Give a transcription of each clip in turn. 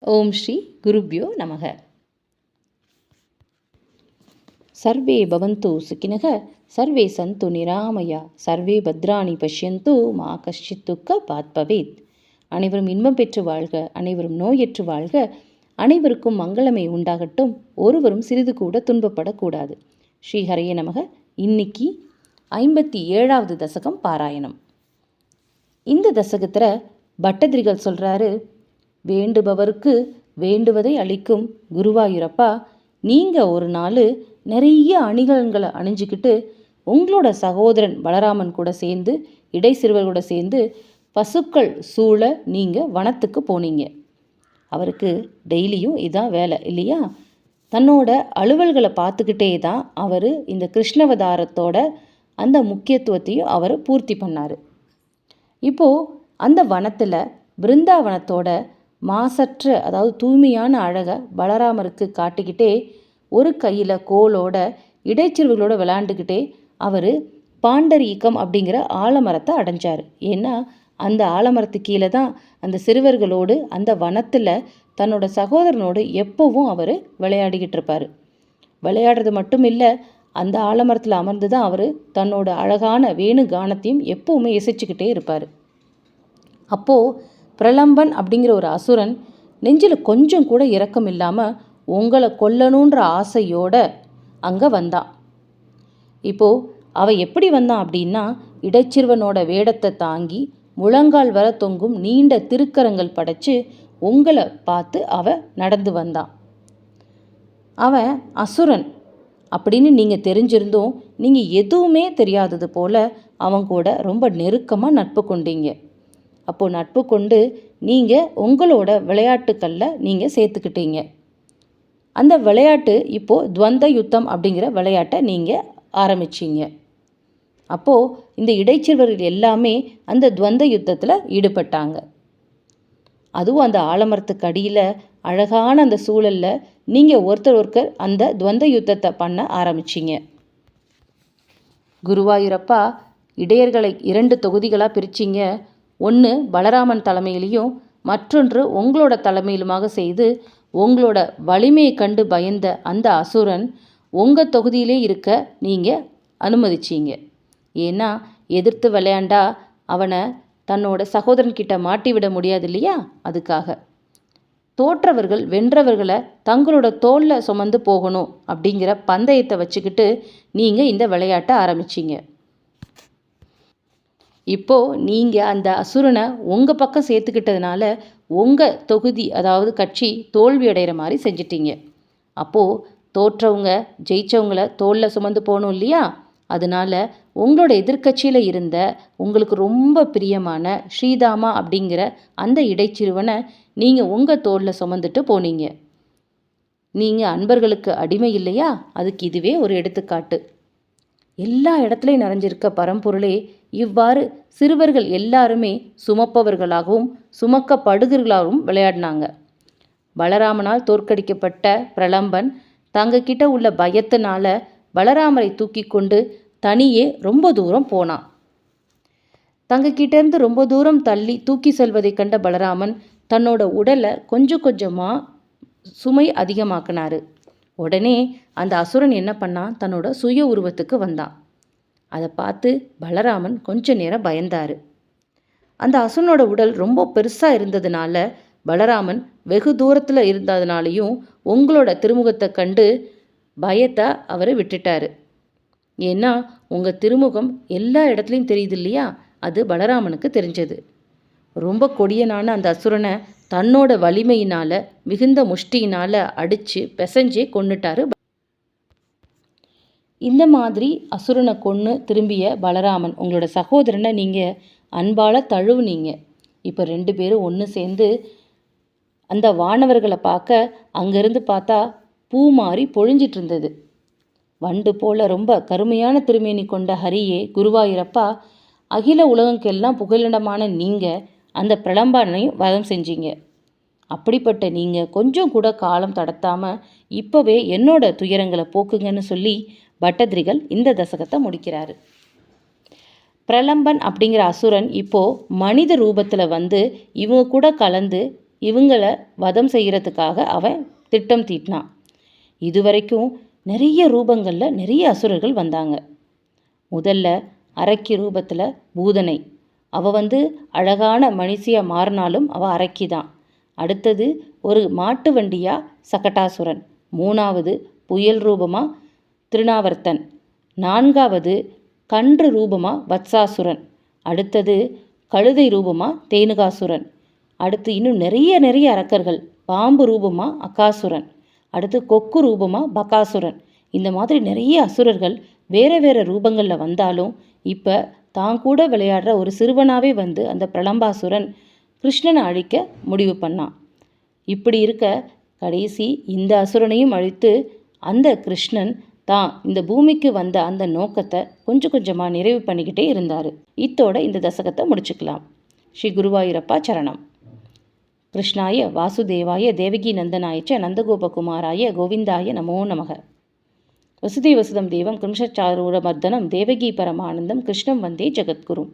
ஓம் ஸ்ரீ குருப்யோ நமக. சர்வே பவந்து சுக்கினக சர்வே சந்து நிராமயா சர்வே பத்ராணி பஷ்யந்து மா கஷ்டித் துக்க பாத்பவேத். அனைவரும் இன்பம் பெற்று வாழ்க அனைவரும் நோயற்று வாழ்க அனைவருக்கும் மங்களமை உண்டாகட்டும் ஒருவரும் சிறிது கூட துன்பப்படக்கூடாது. ஸ்ரீஹரைய நமக இன்னைக்கு ஐம்பத்தி ஏழாவது தசகம் பாராயணம். இந்த தசகத்தில் பட்டதிரிகள் சொல்கிறாரு வேண்டுபவருக்கு வேண்டுவதை அளிக்கும் குருவாயூரப்பா நீங்கள் ஒரு நாள் நிறைய அணிகலன்களை அணிஞ்சிக்கிட்டு உங்களோட சகோதரன் பலராமன் கூட சேர்ந்து இடை சிறுவர் கூட சேர்ந்து பசுக்கள் சூழ நீங்கள் வனத்துக்கு போனீங்க. அவருக்கு டெய்லியும் இதான் வேலை இல்லையா? தன்னோட அலுவல்களை பார்த்துக்கிட்டே தான் அவர் இந்த கிருஷ்ணவதாரத்தோட அந்த முக்கியத்துவத்தையும் அவர் பூர்த்தி பண்ணார். இப்போது அந்த வனத்தில் பிருந்தாவனத்தோட மாசற்ற அதாவது தூய்மையான அழகை பலராமருக்கு காட்டிக்கிட்டே ஒரு கையில் கோலோட இடைச்சிறுவுகளோட விளையாண்டுக்கிட்டே அவர் பாண்டரீக்கம் அப்படிங்கிற ஆலமரத்தை அடைஞ்சார். ஏன்னா அந்த ஆலமரத்து கீழே தான் அந்த சிறுவர்களோடு அந்த வனத்தில் தன்னோட சகோதரனோடு எப்போவும் அவர் விளையாடிக்கிட்டு இருப்பார். விளையாடுறது மட்டும் இல்லை அந்த ஆலமரத்தில் அமர்ந்து தான் அவர் தன்னோட அழகான வேணு கானத்தையும் எப்போவுமே இசைச்சிக்கிட்டே இருப்பார். அப்போது பிரலம்பன் அப்படிங்கிற ஒரு அசுரன் நெஞ்சில் கொஞ்சம் கூட இரக்கம் இல்லாமல் உங்களை கொல்லணுன்ற ஆசையோட அங்கே வந்தான் இப்போது அவள் எப்படி வந்தான் அப்படின்னா இடைச்சிறுவனோட வேடத்தை தாங்கி முழங்கால் வர தொங்கும் நீண்ட திருக்கரங்கள் படைச்சு உங்களை பார்த்து அவள் நடந்து வந்தான் அவன் அசுரன் அப்படின்னு நீங்கள் தெரிஞ்சிருந்தும் நீங்கள் எதுவுமே தெரியாதது போல் அவன் கூட ரொம்ப நெருக்கமாக நட்பு கொண்டீங்க. அப்போது நட்பு கொண்டு நீங்கள் உங்களோட விளையாட்டுக்களில் நீங்கள் சேர்த்துக்கிட்டீங்க. அந்த விளையாட்டு இப்போது துவந்த யுத்தம் அப்படிங்கிற விளையாட்டை நீங்கள் ஆரம்பிச்சிங்க. அப்போது இந்த இடைச்சிறுவர்கள் எல்லாமே அந்த துவந்த யுத்தத்தில் ஈடுபட்டாங்க. அதுவும் அந்த ஆலமரத்துக்கு அடியில் அழகான அந்த சூழலில் நீங்கள் ஒருத்தர் ஒருத்தர் அந்த துவந்த யுத்தத்தை பண்ண ஆரம்பிச்சிங்க. குருவாயூரப்பா இடையர்களை இரண்டு தொகுதிகளாக பிரிச்சிங்க. ஒன்று பலராமன் தலைமையிலையும் மற்றொன்று உங்களோட தலைமையிலுமாக செய்து உங்களோட வலிமையை கண்டு பயந்த அந்த அசுரன் உங்கள் தொகுதியிலே இருக்க நீங்கள் அனுமதிச்சிங்க. ஏன்னா எதிர்த்து விளையாண்டா அவனை தன்னோட சகோதரன்கிட்ட மாட்டி விட முடியாது இல்லையா? அதுக்காக. தோற்றவர்கள் வென்றவர்களை தங்களோட தோளில் சுமந்து போகணும் அப்படிங்கிற பந்தயத்தை வச்சுக்கிட்டு நீங்கள் இந்த விளையாட்டை ஆரம்பிச்சிங்க. இப்போது நீங்கள் அந்த அசுரனை உங்கள் பக்கம் சேர்த்துக்கிட்டதுனால உங்கள் தொகுதி அதாவது கட்சி தோல்வி அடைகிற மாதிரி செஞ்சிட்டீங்க. அப்போது தோற்றவங்க ஜெயித்தவங்கள தோளில் சுமந்து போகணும் இல்லையா? அதனால உங்களோட எதிர்கட்சியில் இருந்த உங்களுக்கு ரொம்ப பிரியமான ஸ்ரீதாமா அப்படிங்கிற அந்த இடைச்சிறுவனை நீங்கள் உங்கள் தோளில் சுமந்துட்டு போனீங்க. நீங்கள் அன்பர்களுக்கு அடிமை இல்லையா? அதுக்கு இதுவே ஒரு எடுத்துக்காட்டு. எல்லா இடத்துலையும் நிறைஞ்சிருக்க பரம்பொருளே இவ்வாறு சிறுவர்கள் எல்லாருமே சுமப்பவர்களாகவும் சுமக்கப்படுகிறவர்களாகவும் விளையாடினாங்க. பலராமனால் தோற்கடிக்கப்பட்ட பிரலம்பன் தங்கக்கிட்ட உள்ள பயத்தினால பலராமரை தூக்கி கொண்டு தனியே ரொம்ப தூரம் போனான். தங்கக்கிட்டேருந்து ரொம்ப தூரம் தள்ளி தூக்கி செல்வதை கண்ட பலராமன் தன்னோட உடலை கொஞ்சம் கொஞ்சமாக சுமை அதிகமாக்கினாரு. உடனே அந்த அசுரன் என்ன பண்ணான் தன்னோட சுய உருவத்துக்கு வந்தான் அதை பார்த்து பலராமன் கொஞ்ச நேரம் பயந்தார். அந்த அசுரனோட உடல் ரொம்ப பெருசாக இருந்ததுனால பலராமன் வெகு தூரத்தில் இருந்ததுனாலையும் உங்களோட திருமுகத்தை கண்டு பயத்தை அவரை விட்டுட்டார். ஏன்னா உங்கள் திருமுகம் எல்லா இடத்துலையும் தெரியுது இல்லையா? அது பலராமனுக்கு தெரிஞ்சது. ரொம்ப கொடியனான அந்த அசுரனை தன்னோட வலிமையினால் மிகுந்த முஷ்டியினால் அடித்து பிசைஞ்சே கொண்டுட்டாரு இந்த மாதிரி அசுரனை கொன்று திரும்பிய பலராமன் உங்களோட சகோதரனை நீங்கள் அன்பால் தழுவுனீங்க. இப்போ ரெண்டு பேரும் ஒன்று சேர்ந்து அந்த வானவர்களை பார்க்க அங்கேருந்து பார்த்தா பூ மாறி பொழிஞ்சிட்டு இருந்தது வண்டு போல ரொம்ப கருமையான திருமேனி கொண்ட ஹரியே குருவாயிரப்பா அகில உலகங்கெல்லாம் புகலிடமான நீங்கள் அந்த பிரளம்பனையும் வதம் செஞ்சீங்க. அப்படிப்பட்ட நீங்கள் கொஞ்சம் கூட காலம் தடத்தாமல் இப்போவே என்னோட துயரங்களை போக்குங்கன்னு சொல்லி பட்டதிரிகள் இந்த தசகத்தை முடிக்கிறாரு. பிரலம்பன் அப்படிங்கிற அசுரன் இப்போது மனித ரூபத்தில் வந்து இவங்க கூட கலந்து இவங்களை வதம் செய்கிறதுக்காக அவன் திட்டம் தீட்டினான். இதுவரைக்கும் நிறைய ரூபங்களில் நிறைய அசுரர்கள் வந்தாங்க. முதல்ல அரக்கி ரூபத்தில் பூதனை அவள் வந்து அழகான மனுஷியாக மாறினாலும் அவள் அரக்கி தான் அடுத்தது ஒரு மாட்டு வண்டியாக சகட்டாசுரன். மூணாவது புயல் ரூபமாக திருநாவர்த்தன். நான்காவது கன்று ரூபமாக வத்சாசுரன். அடுத்தது கழுதை ரூபமாக தேனுகாசுரன். அடுத்து இன்னும் நிறைய நிறைய அரக்கர்கள். பாம்பு ரூபமாக அக்காசுரன் அடுத்து கொக்கு ரூபமாக பகாசுரன். இந்த மாதிரி நிறைய அசுரர்கள் வேறு வேறு ரூபங்களில் வந்தாலும் இப்போ தான் கூட விளையாடுற ஒரு சிறுவனாகவே வந்து அந்த பிரளம்பாசுரன் கிருஷ்ணனை அழிக்க முடிவு பண்ணான். இப்படி இருக்க கடைசி இந்த அசுரனையும் அழித்து அந்த கிருஷ்ணன் தான் இந்த பூமிக்கு வந்த அந்த நோக்கத்தை கொஞ்சம் கொஞ்சமாக நிறைவு பண்ணிக்கிட்டே இருந்தார். இத்தோட இந்த தசகத்தை முடிச்சுக்கலாம். ஸ்ரீ குருவாயூரப்பா சரணம். கிருஷ்ணாய வாசுதேவாய தேவகி நந்தனாயச்ச நந்தகோபகுமாராய கோவிந்தாய நமோ நமக. வசுதேவசுதம் தேவம் கிரும்ஷச்சாரூரமர்தனம் தேவகி பரமானந்தம் கிருஷ்ணம் வந்தே ஜகத்குரும்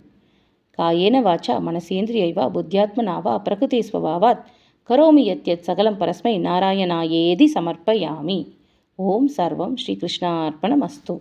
காயேன வாச்சா மனசேந்திரியைவா புத்தியாத்மனாவா பிரகிருதி ஸ்வபாவாத் கரோமி யத்யத் சகலம் பரஸ்மை நாராயணாயேதி சமர்ப்பயாமி. ஓம் சர்வம் ஸ்ரீகிருஷ்ணார்ப்பணம் அஸ்து